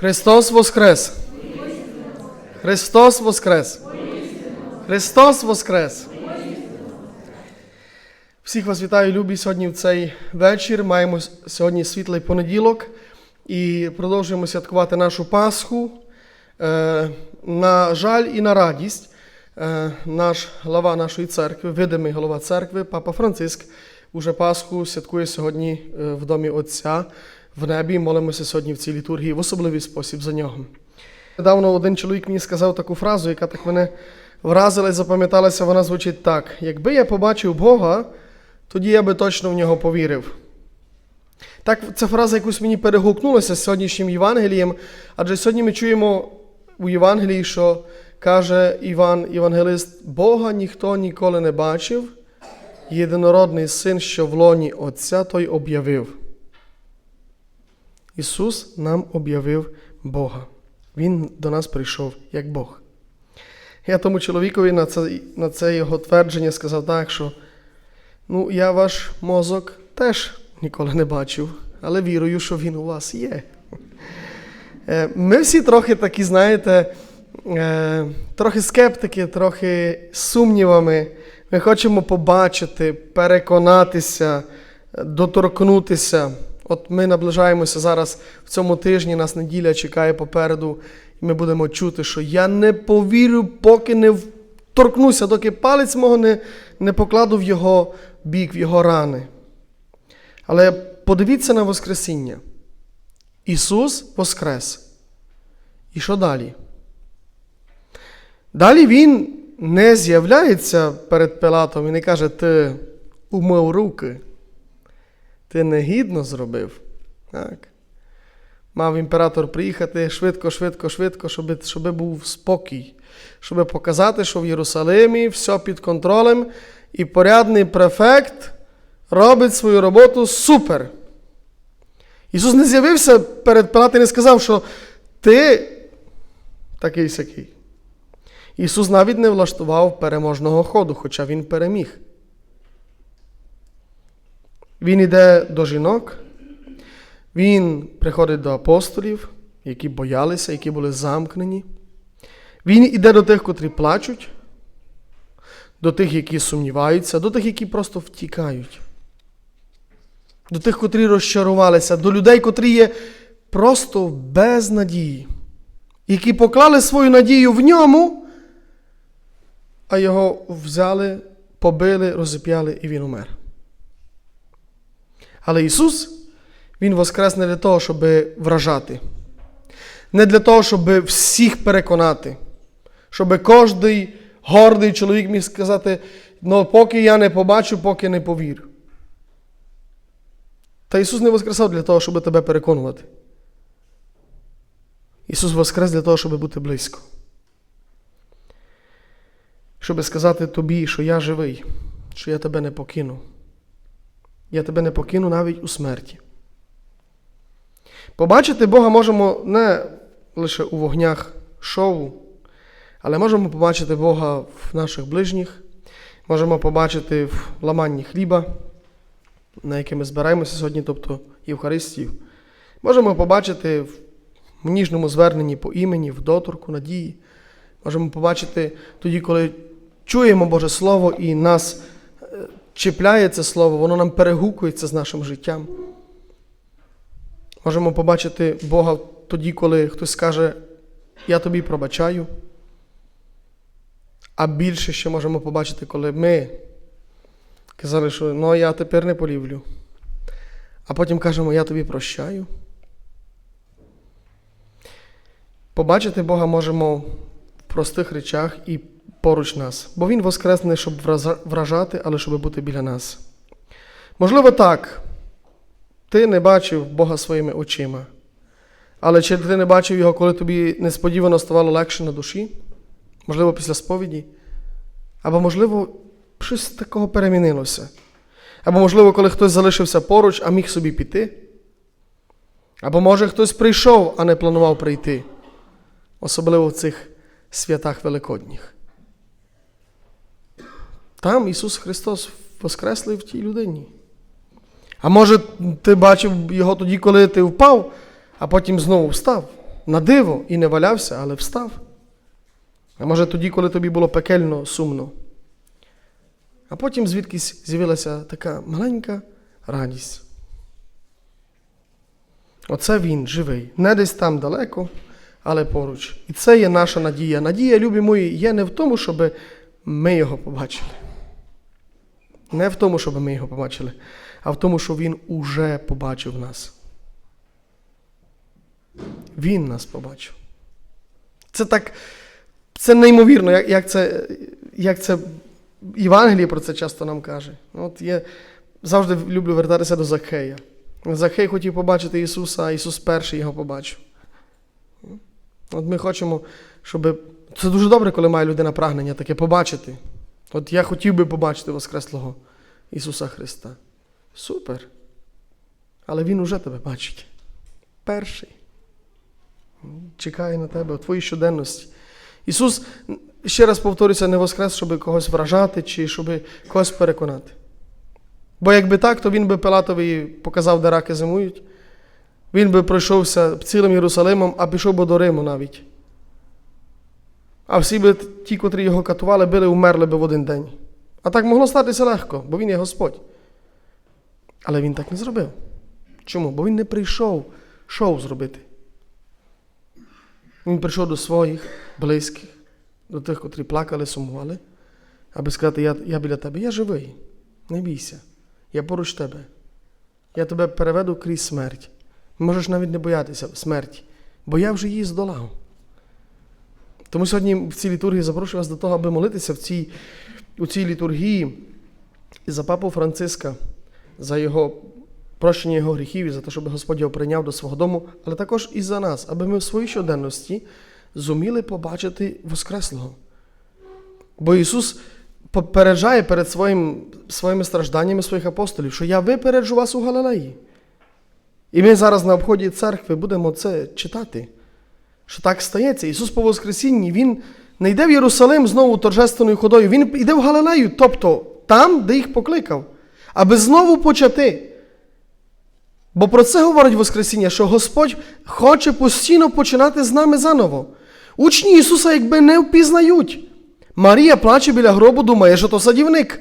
Христос Воскрес! Христос Воскрес! Христос Воскрес! Всіх вас вітаю, любі, сьогодні в цей вечір. Маємо сьогодні світлий понеділок і продовжуємо святкувати нашу Пасху. Е, на жаль і на радість, е, наш глава нашої церкви, видимий голова церкви, папа Франциск, уже Пасху святкує сьогодні е, в домі Отця в небі. Молимося сьогодні в цій літургії в особливий спосіб за нього. Недавно один чоловік мені сказав таку фразу, яка так мене вразила і запам'яталася, вона звучить так: якби я побачив Бога, тоді я би точно в нього повірив. Так, ця фраза якусь мені перегукнулася з сьогоднішнім Євангелієм, адже сьогодні ми чуємо у Євангелії, що каже Іван Євангелист, Бога ніхто ніколи не бачив, єдинородний син, що в лоні Отця, той об'явив. Ісус нам об'явив Бога. Він до нас прийшов як Бог. Я тому чоловікові на це, на це його твердження сказав так, що ну, я ваш мозок теж ніколи не бачив, але вірую, що він у вас є. Е, Ми всі трохи такі, знаєте, е, трохи скептики, трохи сумнівами. Ми хочемо побачити, переконатися, доторкнутися. От ми наближаємося зараз в цьому тижні, нас неділя чекає попереду, і ми будемо чути, що я не повірю, поки не торкнуся, доки палець мого не, не покладу в його бік, в його рани. Але подивіться на Воскресіння. Ісус Воскрес. І що далі? Далі Він не з'являється перед Пилатом і не каже, ти умив руки, ти негідно зробив. Так. Мав імператор приїхати швидко, швидко, швидко, щоб, щоб був спокій, щоб показати, що в Єрусалимі все під контролем, і порядний префект робить свою роботу супер. Ісус не з'явився перед Пилатом і не сказав, що ти такий сякий. Ісус навіть не влаштував переможного ходу, хоча Він переміг. Він іде до жінок, Він приходить до апостолів, які боялися, які були замкнені. Він іде до тих, котрі плачуть, до тих, які сумніваються, до тих, які просто втікають. До тих, котрі розчарувалися, до людей, котрі є просто без надії, які поклали свою надію в ньому, а його взяли, побили, розіп'яли і він умер. Але Ісус, Він воскрес не для того, щоб вражати, не для того, щоб всіх переконати, щоб кожний гордий чоловік міг сказати, ну поки я не побачу, поки не повірю. Та Ісус не воскресав для того, щоб тебе переконувати. Ісус воскрес для того, щоб бути близько. Щоб сказати тобі, що я живий, що я тебе не покину. Я тебе не покину навіть у смерті. Побачити Бога можемо не лише у вогнях шоу, але можемо побачити Бога в наших ближніх, можемо побачити в ламанні хліба, на яке ми збираємося сьогодні, тобто Євхаристію. Можемо побачити в ніжному зверненні по імені, в доторку, надії. Можемо побачити тоді, коли чуємо Боже Слово і нас чіпляє це слово, воно нам перегукується з нашим життям. Можемо побачити Бога тоді, коли хтось скаже, я тобі пробачаю. А більше ще можемо побачити, коли ми казали, що ну я тепер не полівлю. А потім кажемо, я тобі прощаю. Побачити Бога можемо простих речах і поруч нас, бо Він воскрес не щоб вражати, але щоб бути біля нас. Можливо, так, ти не бачив Бога своїми очима, але чи ти не бачив Його, коли тобі несподівано ставало легше на душі? Можливо, після сповіді? Або, можливо, щось такого перемінилося. Або, можливо, коли хтось залишився поруч, а міг собі піти. Або, може, хтось прийшов, а не планував прийти, особливо в цих святах Великодніх. Там Ісус Христос воскреслив в тій людині. А може, ти бачив його тоді, коли ти впав, а потім знову встав. на диво і не валявся, але встав. А може тоді, коли тобі було пекельно сумно. А потім звідкись з'явилася така маленька радість. Оце він живий. Не десь там далеко, але поруч. І це є наша надія. Надія, любі мої, є не в тому, щоб ми його побачили. Не в тому, щоб ми його побачили, а в тому, що він уже побачив нас. Він нас побачив. Це так, це неймовірно, як, як, це, як це Євангеліє про це часто нам каже. От є, завжди люблю вертатися до Закхея. Захей хотів побачити Ісуса, а Ісус перший його побачив. От ми хочемо, щоб. Це дуже добре, коли має людина прагнення таке побачити. От я хотів би побачити Воскреслого Ісуса Христа. Супер. Але Він уже тебе бачить. Перший. Чекає на тебе у твоїй щоденності. Ісус, ще раз повторюся, не воскрес, щоб когось вражати чи щоб когось переконати. Бо якби так, то він би Пилатові показав, де раки зимують. Він би пройшовся цілим Єрусалимом, а пішов би до Риму навіть. А всі би ті, котрі його катували, били, умерли би в один день. А так могло статися легко, бо він є Господь. Але він так не зробив. Чому? Бо він не прийшов шоу зробити. Він прийшов до своїх близьких, до тих, котрі плакали, сумували, аби сказати, я, я біля тебе, я живий, не бійся, я поруч тебе. Я тебе переведу крізь смерть. Можеш навіть не боятися смерті, бо я вже її здолав. Тому сьогодні в цій літургії запрошую вас до того, аби молитися в цій, у цій літургії і за папу Франциска, за його прощення його гріхів і за те, щоб Господь його прийняв до свого дому, але також і за нас, аби ми в своїй щоденності зуміли побачити Воскреслого. Бо Ісус попереджає перед своїм, своїми стражданнями своїх апостолів, що я випереджу вас у Галилеї. І ми зараз на обході церкви будемо це читати. Що так стається. Ісус по Воскресінні, Він не йде в Єрусалим знову торжественною ходою, Він йде в Галилею, тобто там, де їх покликав, аби знову почати. Бо про це говорить Воскресіння, що Господь хоче постійно починати з нами заново. Учні Ісуса якби не впізнають. Марія плаче біля гробу, думає, що то садівник.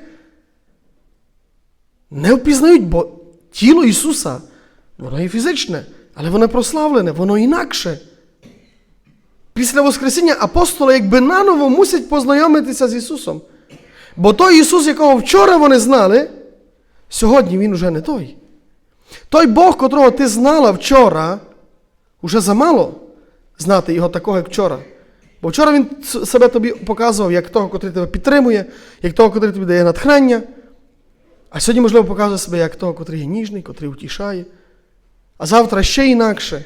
Не впізнають, бо тіло Ісуса, воно є фізичне, але воно прославлене, воно інакше. Після Воскресіння апостоли якби наново мусять познайомитися з Ісусом. Бо той Ісус, якого вчора вони знали, сьогодні Він уже не той. Той Бог, котрого ти знала вчора, уже замало знати його такого, як вчора. Бо вчора він себе тобі показував як того, котрий тебе підтримує, як того, котрий тобі дає натхнення. А сьогодні, можливо, показує себе як того, котрий є ніжний, котрий утішає. А завтра ще інакше.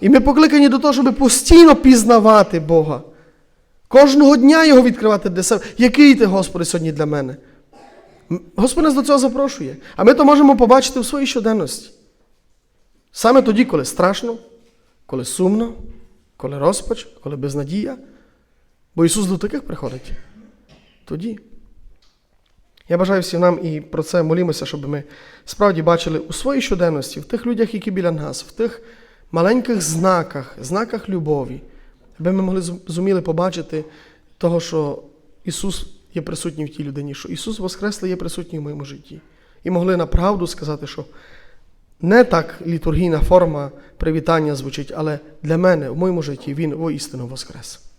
І ми покликані до того, щоб постійно пізнавати Бога. Кожного дня його відкривати для себе. Який ти, Господи, сьогодні для мене? Господь нас до цього запрошує. А ми то можемо побачити в своїй щоденності. Саме тоді, коли страшно, коли сумно, коли розпач, коли безнадія. Бо Ісус до таких приходить. Тоді. Я бажаю всім нам і про це молімося, щоб ми справді бачили у своїй щоденності, в тих людях, які біля нас, в тих маленьких знаках, знаках любові, аби ми могли зуміли побачити того, що Ісус є присутній в тій людині, що Ісус Воскреслий є присутній в моєму житті. І могли на правду сказати, що не так літургійна форма привітання звучить, але для мене в моєму житті Він воістину Воскрес.